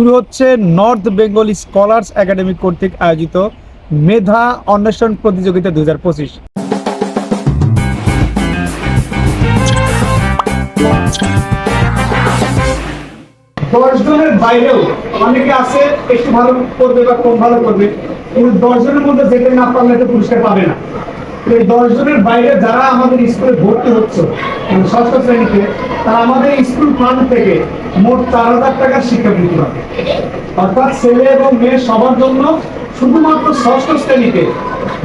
শুরু হচ্ছে north Bengal scholars academy কর্তৃক আয়োজিত মেধা অন্বেষণ প্রতিযোগিতা দু হাজার পঁচিশ। দশ জনের বাইরেও অনেকে আছে একটু ভালো করবে বা কম ভালো করবে, কিন্তু দশ জনের মধ্যে যেতে না পারলে একটা পুরস্কার পাবে না। এই দশ জনের বাইরে যারা আমাদের স্কুলে ভর্তি হচ্ছে মানে ষষ্ঠ শ্রেণীতে, তারা আমাদের স্কুল ফান্ড থেকে মোট চার হাজার টাকার শিক্ষাবৃত্তি পাবে। অর্থাৎ ছেলে এবং মেয়ে সবার জন্য শুধুমাত্র ষষ্ঠ শ্রেণীতে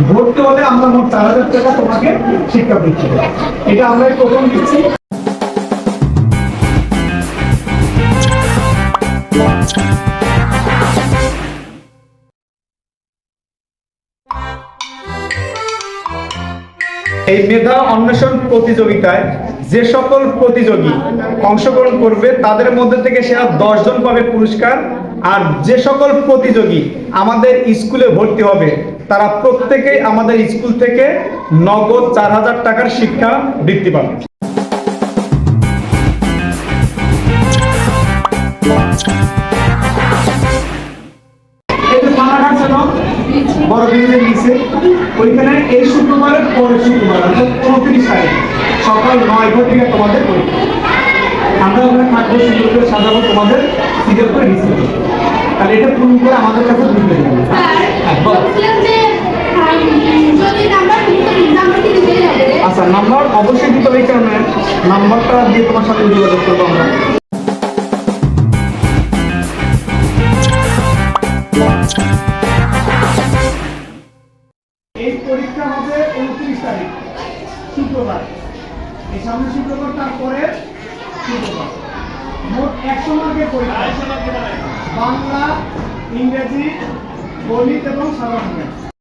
ভর্তি হলে আমরা মোট চার হাজার টাকা তোমাকে শিক্ষাবৃত্তি দেবো। এটা আমরা প্রথম দিচ্ছি। এই মেধা অন্বেষণ প্রতিযোগিতায় যে সকল প্রতিযোগী অংশগ্রহণ করবে, তাদের মধ্যে থেকে সেরা দশজন পাবে পুরস্কার। আর যে সকল প্রতিযোগী আমাদের স্কুলে ভর্তি হবে, তারা প্রত্যেকেই আমাদের স্কুল থেকে নগদ চার হাজার টাকার শিক্ষা বৃদ্ধি পাবে। ব্রিজের নিচে ওইখানে এই শুক্রবারের পরের শুক্রবার অর্থাৎ উনত্রিশ তারিখ সকাল নয় ঘর থেকে তোমাদের পরীক্ষা। আমরা ওখানে থাকব সুন্দর করে সাজাবো তোমাদের সিজন করে রিসিভ তাহলে এটা পূরণ করে আমাদের কাছে দিতে দেবে বলো। বলছিলাম যে আম, যদি নাম্বার নাম্বার কি দিতে হবে? আচ্ছা নাম্বার অবশ্যই দিতে হবে কারণে নাম্বারটা দিয়ে তোমার সাথে যোগাযোগ করব আমরা। এই পরীক্ষা হবে উনত্রিশ তারিখ শুক্রবার। এই সামনে শুক্রবার তারপরে শুক্রবার। মোট একশো মার্কের পরীক্ষা। বাংলা ইংরেজি গণিত এবং সাধারণ জ্ঞান।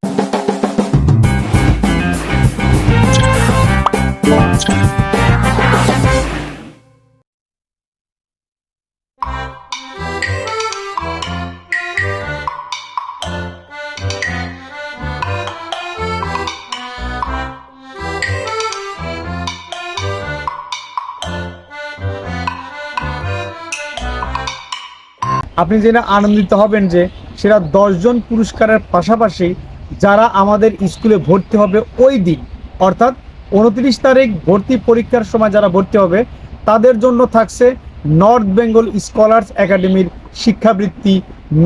আপনি জেনে আনন্দিত হবেন যে সেরা দশজন পুরস্কারের পাশাপাশি যারা আমাদের স্কুলে ভর্তি হবে ওই দিন, অর্থাৎ উনত্রিশ তারিখ ভর্তি পরীক্ষার সময় যারা ভর্তি হবে, তাদের জন্য থাকছে নর্থ বেঙ্গল স্কলার্স একাডেমির শিক্ষাবৃত্তি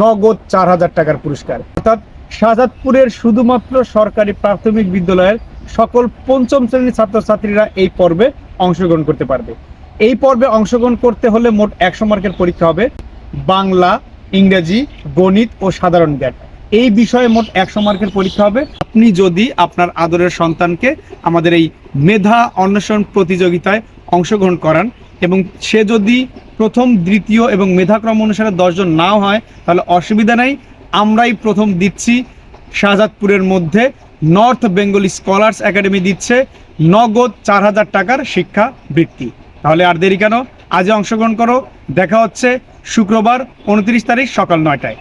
নগদ চার হাজার টাকার পুরস্কার। অর্থাৎ শাহজাদপুরের শুধুমাত্র সরকারি প্রাথমিক বিদ্যালয়ের সকল পঞ্চম শ্রেণির ছাত্রছাত্রীরা এই পর্বে অংশগ্রহণ করতে পারবে। এই পর্বে অংশগ্রহণ করতে হলে মোট একশো মার্কের পরীক্ষা হবে। বাংলা, ইংরেজি, গণিত ও সাধারণ জ্ঞান। এই বিষয়ে মোট একশো মার্কের পরীক্ষা হবে। আপনি যদি আপনার আদরের সন্তানকে আমাদের এই মেধা অন্বেষণ প্রতিযোগিতায় অংশগ্রহণ করান এবং সে যদি প্রথম, দ্বিতীয় এবং মেধাক্রম অনুসারে দশজন নাও হয়, তাহলে অসুবিধা নেই। আমরাই প্রথম দিচ্ছি। শাহজাদপুরের মধ্যে নর্থ বেঙ্গল স্কলার্স একাডেমি দিচ্ছে। নগদ চার হাজার টাকার শিক্ষা বৃত্তি তাহলে আর দেরি কেন? আজই অংশগ্রহণ করো। দেখা হচ্ছে। শুক্রবার উনত্রিশ তারিখ সকাল নয়টায়।